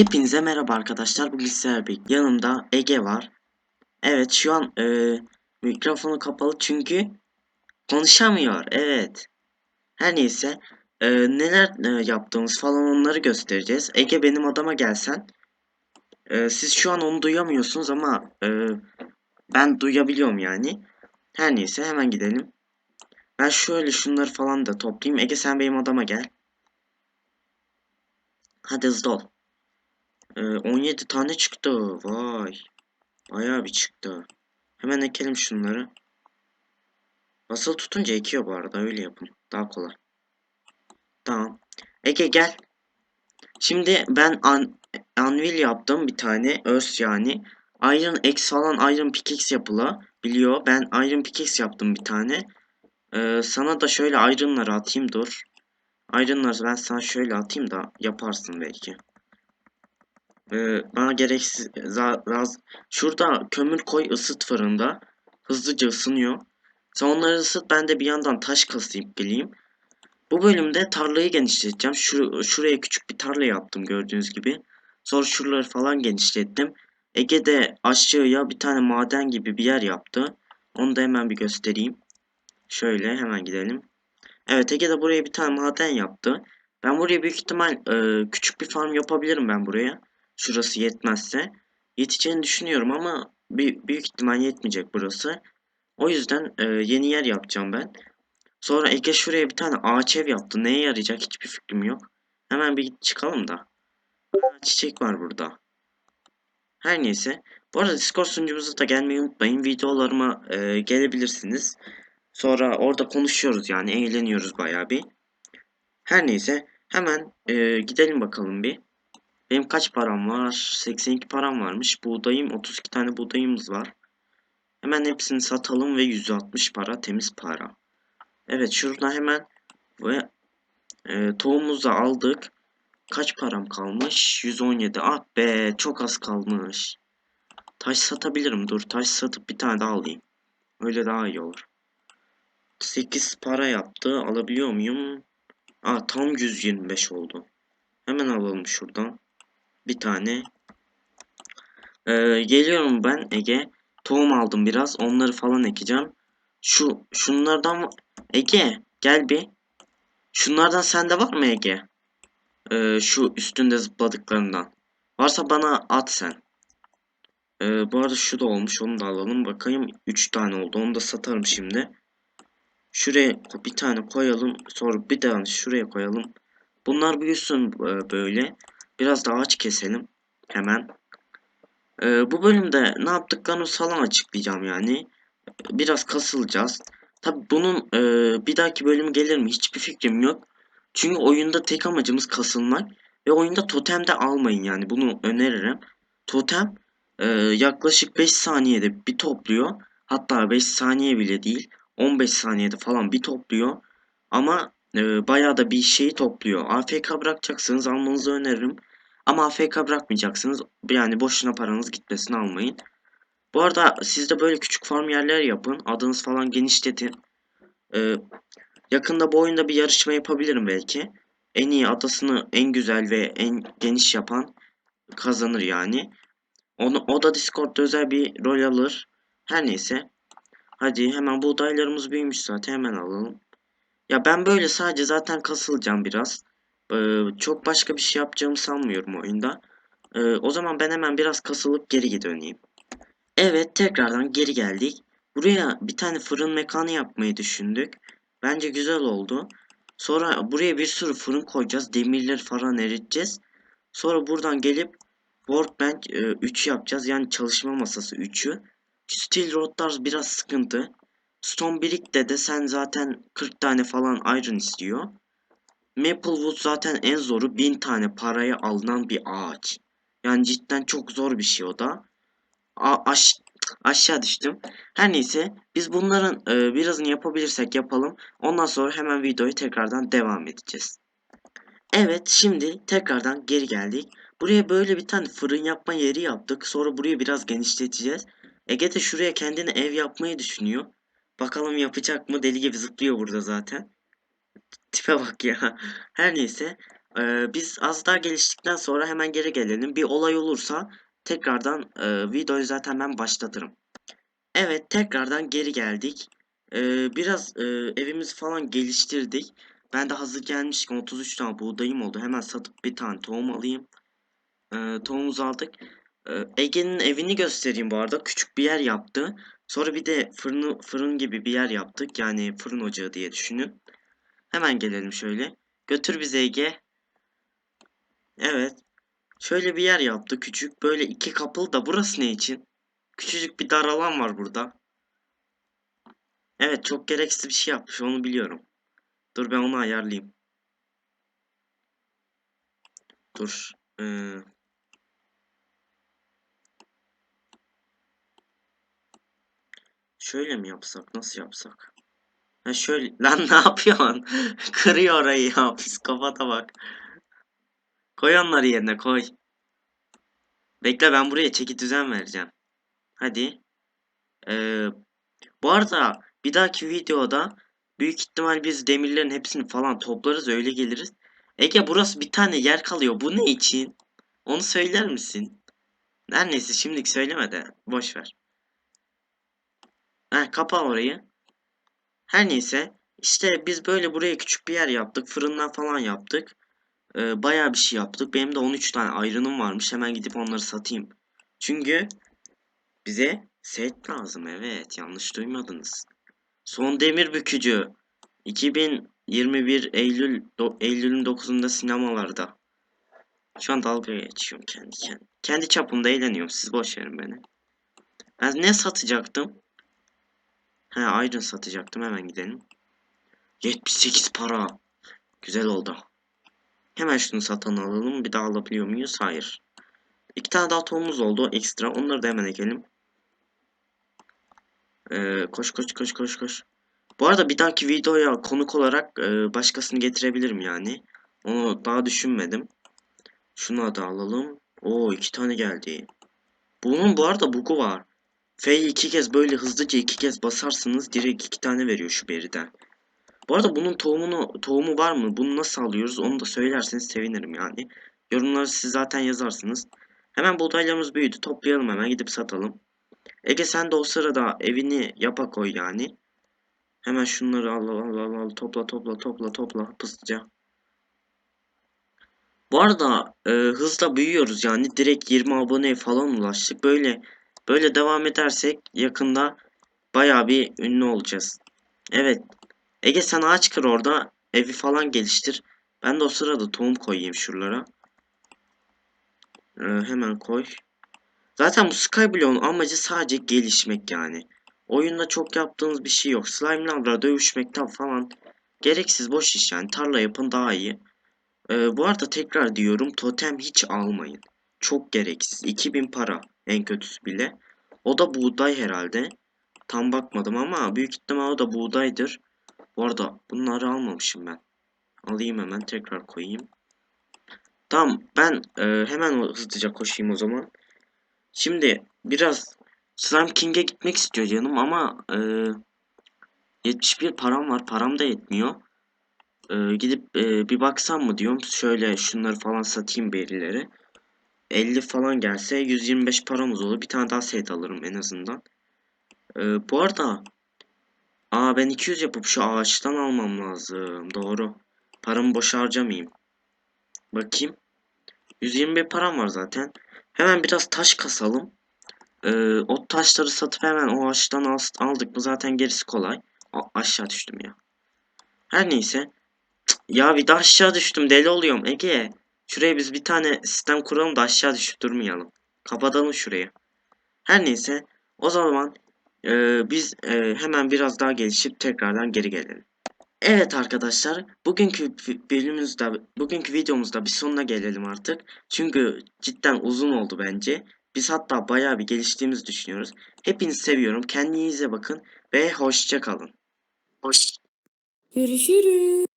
Hepinize merhaba arkadaşlar. Bugün sizlerle birlikte yanımda Ege var. Evet şu an e, mikrofonu kapalı çünkü konuşamıyor. Evet. Her neyse e, neler e, yaptığımız falan onları göstereceğiz. Ege benim odama gelsen. E, siz şu an onu duyamıyorsunuz ama e, ben duyabiliyorum yani. Her neyse hemen gidelim. Ben şöyle şunları falan da toplayayım. Ege sen benim odama gel. Hadi hızlı ol. Ee, 17 tane çıktı. Vay. Bayağı bir çıktı. Hemen ekelim şunları. Basılı tutunca ekiyor bu arada. Öyle yapın. Daha kolay. Tamam. Ege gel. Şimdi ben an anvil yaptım bir tane. Örs yani. Iron X falan Iron Pickaxe yapıla biliyor. Ben Iron Pickaxe yaptım bir tane. Ee, sana da şöyle Iron'ları atayım dur. Iron'ları ben sana şöyle atayım da yaparsın belki. Ee, bana gereksiz raz- şurada kömür koy ısıt fırında hızlıca ısınıyor. Sen onları ısıt ben de bir yandan taş kasayım geleyim. Bu bölümde tarlayı genişleteceğim. Şu, şuraya küçük bir tarla yaptım gördüğünüz gibi. Sonra şuraları falan genişlettim. Ege de aşağıya bir tane maden gibi bir yer yaptı. Onu da hemen bir göstereyim. Şöyle hemen gidelim. Evet Ege de buraya bir tane maden yaptı. Ben buraya büyük ihtimal e, küçük bir farm yapabilirim ben buraya şurası yetmezse. Yeteceğini düşünüyorum ama büyük ihtimal yetmeyecek burası. O yüzden e, yeni yer yapacağım ben. Sonra Ege şuraya bir tane ağaç ev yaptı. Neye yarayacak hiçbir fikrim yok. Hemen bir çıkalım da. Çiçek var burada. Her neyse. Bu arada Discord sunucumuza da gelmeyi unutmayın. Videolarıma e, gelebilirsiniz. Sonra orada konuşuyoruz yani. Eğleniyoruz bayağı bir. Her neyse. Hemen e, gidelim bakalım bir. Benim kaç param var? 82 param varmış. Buğdayım 32 tane buğdayımız var. Hemen hepsini satalım ve 160 para temiz para. Evet şurada hemen ve e, tohumumuzu aldık. Kaç param kalmış? 117. Ah be çok az kalmış. Taş satabilirim. Dur taş satıp bir tane daha alayım. Öyle daha iyi olur. 8 para yaptı. Alabiliyor muyum? Aa tam 125 oldu. Hemen alalım şuradan bir tane. Ee, geliyorum ben Ege. Tohum aldım biraz. Onları falan ekeceğim. Şu şunlardan Ege gel bir. Şunlardan sende var mı Ege? Ee, şu üstünde zıpladıklarından. Varsa bana at sen. Ee, bu arada şu da olmuş. Onu da alalım. Bakayım 3 tane oldu. Onu da satarım şimdi. Şuraya bir tane koyalım. Sonra bir tane şuraya koyalım. Bunlar büyüsün e, böyle. Biraz da ağaç keselim. Hemen. Ee, bu bölümde ne yaptıklarını falan açıklayacağım yani. Biraz kasılacağız. Tabi bunun e, bir dahaki bölümü gelir mi hiçbir fikrim yok. Çünkü oyunda tek amacımız kasılmak. Ve oyunda totem de almayın yani bunu öneririm. Totem e, yaklaşık 5 saniyede bir topluyor. Hatta 5 saniye bile değil. 15 saniyede falan bir topluyor. Ama e, bayağı da bir şeyi topluyor. AFK bırakacaksınız almanızı öneririm. Ama AFK bırakmayacaksınız. Yani boşuna paranız gitmesini almayın. Bu arada siz de böyle küçük farm yerler yapın. Adınız falan genişletin. Ee, yakında bu oyunda bir yarışma yapabilirim belki. En iyi adasını en güzel ve en geniş yapan kazanır yani. Onu, o da Discord'da özel bir rol alır. Her neyse. Hadi hemen buğdaylarımız büyümüş zaten hemen alalım. Ya ben böyle sadece zaten kasılacağım biraz. Ee, çok başka bir şey yapacağımı sanmıyorum oyunda. Ee, o zaman ben hemen biraz kasılıp geri döneyim. Evet tekrardan geri geldik. Buraya bir tane fırın mekanı yapmayı düşündük. Bence güzel oldu. Sonra buraya bir sürü fırın koyacağız. Demirleri falan eriteceğiz. Sonra buradan gelip Workbench e, 3 yapacağız. Yani çalışma masası 3'ü. Steel Rodlar biraz sıkıntı. Stone Brick'te de sen zaten 40 tane falan iron istiyor. Maplewood zaten en zoru 1000 tane paraya alınan bir ağaç. Yani cidden çok zor bir şey o da. A aş aşağı düştüm. Her neyse biz bunların e, birazını yapabilirsek yapalım. Ondan sonra hemen videoyu tekrardan devam edeceğiz. Evet şimdi tekrardan geri geldik. Buraya böyle bir tane fırın yapma yeri yaptık. Sonra burayı biraz genişleteceğiz. Ege de şuraya kendine ev yapmayı düşünüyor. Bakalım yapacak mı? Deli gibi zıplıyor burada zaten. Tipe bak ya. Her neyse. Ee, biz az daha geliştikten sonra hemen geri gelelim. Bir olay olursa tekrardan e, videoyu zaten ben başlatırım. Evet tekrardan geri geldik. Ee, biraz e, evimizi falan geliştirdik. Ben de hazır gelmişken 33 tane buğdayım oldu. Hemen satıp bir tane tohum alayım. Ee, tohumumuzu aldık. Ee, Ege'nin evini göstereyim bu arada. Küçük bir yer yaptı. Sonra bir de fırını, fırın gibi bir yer yaptık. Yani fırın ocağı diye düşünün. Hemen gelelim şöyle. Götür bizi Ege. Evet. Şöyle bir yer yaptı küçük. Böyle iki kapılı da burası ne için? Küçücük bir dar alan var burada. Evet çok gereksiz bir şey yapmış onu biliyorum. Dur ben onu ayarlayayım. Dur. Ee... Şöyle mi yapsak? Nasıl yapsak? Ha şöyle. Lan ne yapıyorsun? Kırıyor orayı ya. Psikopata bak. Koy onları yerine koy. Bekle ben buraya çeki düzen vereceğim. Hadi. Ee, bu arada bir dahaki videoda büyük ihtimal biz demirlerin hepsini falan toplarız öyle geliriz. Ege burası bir tane yer kalıyor. Bu ne için? Onu söyler misin? Her neyse şimdilik söyleme de boş ver. Heh, kapa orayı. Her neyse işte biz böyle buraya küçük bir yer yaptık. Fırından falan yaptık. Ee, bayağı bir şey yaptık. Benim de 13 tane ayrınım varmış. Hemen gidip onları satayım. Çünkü bize set lazım. Evet yanlış duymadınız. Son demir bükücü. 2021 Eylül Eylül'ün 9'unda sinemalarda. Şu an dalga geçiyorum kendi kendi. Kendi çapımda eğleniyorum. Siz boş verin beni. Ben ne satacaktım? He Iron satacaktım. Hemen gidelim. 78 para. Güzel oldu. Hemen şunu satın alalım. Bir daha alabiliyor muyuz? Hayır. İki tane daha tohumumuz oldu. Ekstra. Onları da hemen ekelim. Ee, koş koş koş koş koş. Bu arada bir dahaki videoya konuk olarak e, başkasını getirebilirim yani. Onu daha düşünmedim. Şunu da alalım. Oo iki tane geldi. Bunun bu arada bugu var. F'yi iki kez böyle hızlıca iki kez basarsınız direkt iki tane veriyor şu beriden. Bu arada bunun tohumunu tohumu var mı? Bunu nasıl alıyoruz? Onu da söylerseniz sevinirim yani. Yorumları siz zaten yazarsınız. Hemen buğdaylarımız büyüdü. Toplayalım hemen gidip satalım. Ege sen de o sırada evini yapa koy yani. Hemen şunları al al al al topla topla topla topla hızlıca. Bu arada e, hızla büyüyoruz yani direkt 20 aboneye falan ulaştık. Böyle böyle devam edersek yakında baya bir ünlü olacağız. Evet. Ege sen ağaç kır orada evi falan geliştir. Ben de o sırada tohum koyayım şuralara. E, hemen koy. Zaten bu Skyblock'un amacı sadece gelişmek yani. Oyunda çok yaptığınız bir şey yok. Slime'larla dövüşmekten falan gereksiz boş iş yani. Tarla yapın daha iyi. Ee, bu arada tekrar diyorum totem hiç almayın. Çok gereksiz. 2000 para en kötüsü bile. O da buğday herhalde. Tam bakmadım ama büyük ihtimal o da buğdaydır. Bu arada bunları almamışım ben. Alayım hemen tekrar koyayım. Tamam ben e, hemen hızlıca koşayım o zaman. Şimdi biraz Slime King'e gitmek istiyor canım ama e, 71 param var. Param da yetmiyor. E, gidip e, bir baksam mı diyorum. Şöyle şunları falan satayım belirleri. 50 falan gelse 125 paramız olur. Bir tane daha set alırım en azından. E, bu arada Aa ben 200 yapıp şu ağaçtan almam lazım. Doğru. Paramı boş harcamayayım. Bakayım. 121 param var zaten. Hemen biraz taş kasalım. Ee, o taşları satıp hemen o ağaçtan al- aldık mı zaten gerisi kolay. A- aşağı düştüm ya. Her neyse. Cık, Ya bir de aşağı düştüm deli oluyorum Ege. Şuraya biz bir tane sistem kuralım da aşağı düşüp durmayalım. Kapatalım şurayı. Her neyse. O zaman e, biz e, hemen biraz daha gelişip tekrardan geri gelelim. Evet arkadaşlar, bugünkü bölümümüzde, bugünkü videomuzda bir sonuna gelelim artık. Çünkü cidden uzun oldu bence. Biz hatta bayağı bir geliştiğimizi düşünüyoruz. Hepinizi seviyorum. Kendinize bakın ve hoşça kalın. Hoş. Görüşürüz.